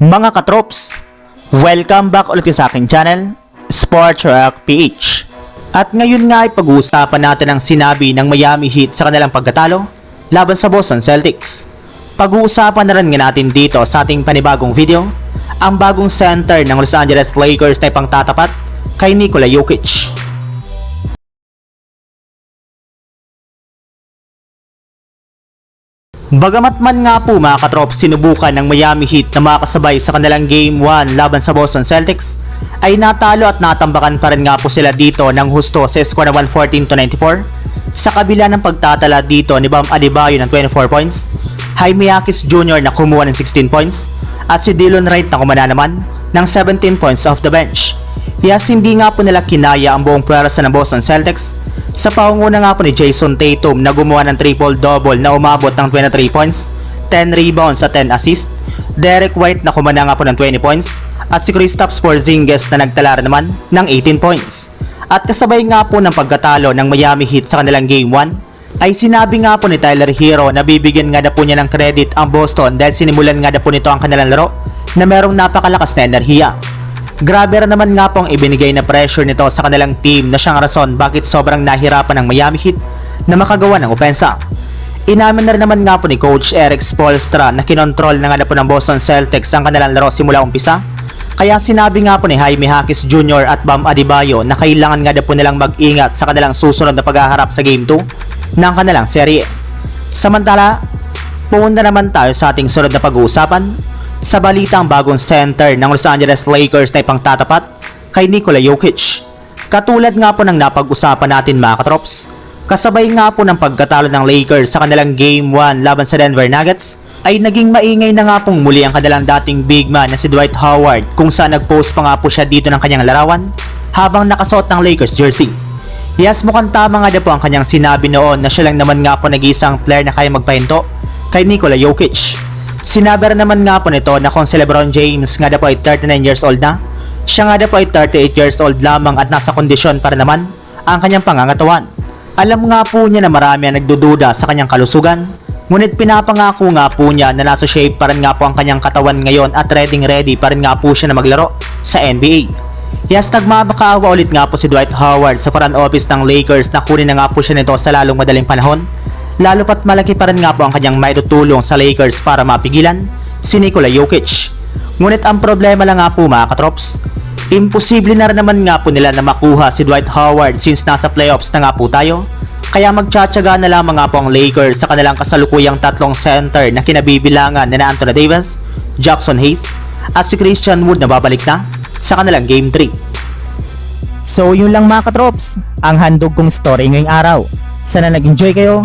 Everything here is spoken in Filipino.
Mga katrops, welcome back ulit sa aking channel, Sports Rock PH. At ngayon nga ay pag-uusapan natin ang sinabi ng Miami Heat sa kanilang pagkatalo laban sa Boston Celtics. Pag-uusapan na rin nga natin dito sa ating panibagong video, ang bagong center ng Los Angeles Lakers na ipangtatapat kay Nikola Jokic. Bagamat man nga po mga katrop sinubukan ng Miami Heat na makasabay sa kanilang Game 1 laban sa Boston Celtics, ay natalo at natambakan pa rin nga po sila dito ng husto sa score na 114 to 94. Sa kabila ng pagtatala dito ni Bam Adebayo ng 24 points, Jaime Yakis Jr. na kumuha ng 16 points, at si Dylan Wright na kumana naman ng 17 points off the bench. Yes, hindi nga po nila kinaya ang buong pwersa ng Boston Celtics sa pangunguna nga po ni Jason Tatum na gumawa ng triple-double na umabot ng 23 points, 10 rebounds at 10 assists, Derek White na kumana nga po ng 20 points, at si Kristaps Porzingis na nagtala naman ng 18 points. At kasabay nga po ng pagkatalo ng Miami Heat sa kanilang Game 1, ay sinabi nga po ni Tyler Hero na bibigyan nga na po niya ng credit ang Boston dahil sinimulan nga na po nito ang kanilang laro na merong napakalakas na enerhiya. Grabe rin naman nga po ang ibinigay na pressure nito sa kanilang team na siyang rason bakit sobrang nahirapan ng Miami Heat na makagawa ng opensa. Inamin na rin naman nga po ni Coach Eric Spoelstra na kinontrol na nga na po ng Boston Celtics ang kanilang laro simula umpisa. Kaya sinabi nga po ni Jaime Hakis Jr. at Bam Adebayo na kailangan nga na po nilang mag-ingat sa kanilang susunod na paghaharap sa Game 2 ng kanilang serye. Samantala, pumunta naman tayo sa ating sunod na pag-uusapan sa balitang bagong center ng Los Angeles Lakers na ipangtatapat kay Nikola Jokic. Katulad nga po ng napag-usapan natin mga katrops, kasabay nga po ng pagkatalo ng Lakers sa kanilang Game 1 laban sa Denver Nuggets, ay naging maingay na nga pong muli ang kanilang dating big man na si Dwight Howard kung saan nag-post pa nga po siya dito ng kanyang larawan habang nakasuot ng Lakers jersey. Yes, mukhang tama nga na po ang kanyang sinabi noon na siya lang naman nga po nag-iisang player na kaya magpahinto kay Nikola Jokic. Sinabi naman nga po nito na kung si Lebron James nga na po ay 39 years old na, siya nga na po ay 38 years old lamang at nasa kondisyon pa rin naman ang kanyang pangangatawan. Alam nga po niya na marami ang nagdududa sa kanyang kalusugan, ngunit pinapangako nga po niya na nasa shape pa rin nga po ang kanyang katawan ngayon at ready ready pa rin nga po siya na maglaro sa NBA. Yes, nagmabakaawa ulit nga po si Dwight Howard sa front office ng Lakers na kunin na nga po siya nito sa lalong madaling panahon lalo pat malaki pa rin nga po ang kanyang maitutulong sa Lakers para mapigilan si Nikola Jokic. Ngunit ang problema lang nga po mga katrops, imposible na rin naman nga po nila na makuha si Dwight Howard since nasa playoffs na nga po tayo. Kaya magtsatsaga na lamang nga po ang Lakers sa kanilang kasalukuyang tatlong center na kinabibilangan na Anthony Davis, Jackson Hayes, at si Christian Wood na babalik na sa kanilang Game 3. So yun lang mga katrops, ang handog kong story ngayong araw. Sana nag-enjoy kayo,